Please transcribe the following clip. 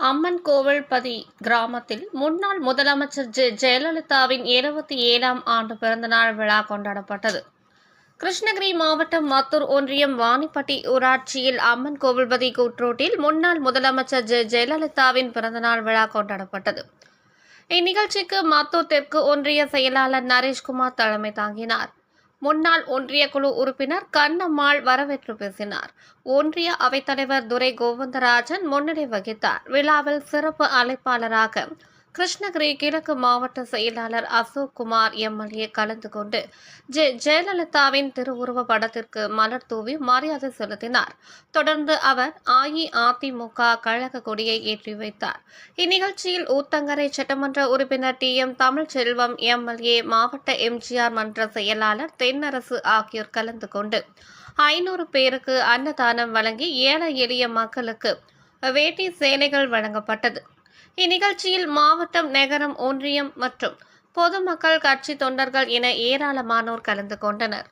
அம்மன் கோவில்பதி கிராமத்தில் முன்னாள் முதலமைச்சர் ஜெ ஜெயலலிதாவின் இருபத்தி ஏழாம் ஆண்டு பிறந்தநாள் விழா கொண்டாடப்பட்டது. கிருஷ்ணகிரி மாவட்டம் மத்தூர் ஒன்றியம் வாணிப்பட்டி ஊராட்சியில் அம்மன் கோவில்பதி கூற்றோட்டில் முன்னாள் முதலமைச்சர் ஜெ ஜெயலலிதாவின் பிறந்தநாள் விழா கொண்டாடப்பட்டது. இந்நிகழ்ச்சிக்கு மத்தூர் தெற்கு ஒன்றிய செயலாளர் நரேஷ்குமார் தலைமை தாங்கினார். முன்னாள் ஒன்றிய குழு உறுப்பினர் கண்ணம்மாள் வரவேற்று பேசினார். ஒன்றிய அவைத்தலைவர் துரை கோவிந்தராஜன் முன்னிலை வகித்தார். விழாவில் சிறப்பு அழைப்பாளராக கிருஷ்ணகிரி கிழக்கு மாவட்ட செயலாளர் அசோக் குமார் எம்எல்ஏ கலந்து கொண்டு ஜெ ஜெயலலிதாவின் திருவுருவ படத்திற்கு மலர் தூவி மரியாதை செலுத்தினார். தொடர்ந்து அவர் அஇஅதிமுக கழக கொடியை ஏற்றி வைத்தார். இந்நிகழ்ச்சியில் ஊத்தங்கரை சட்டமன்ற உறுப்பினர் டி எம் தமிழ்ச்செல்வம் எம்எல்ஏ மாவட்ட எம்ஜிஆர் மன்ற செயலாளர் தென்னரசு ஆகியோர் கலந்து கொண்டு ஐநூறு பேருக்கு அன்னதானம் வழங்கி ஏழை எளிய மக்களுக்கு வேட்டி சேலைகள் வழங்கப்பட்டது. இந்நிகழ்ச்சியில் மாவட்டம் நகரம் ஒன்றியம் மற்றும் பொதுமக்கள் கட்சி தொண்டர்கள் என ஏராளமானோர் கலந்து கொண்டனர்.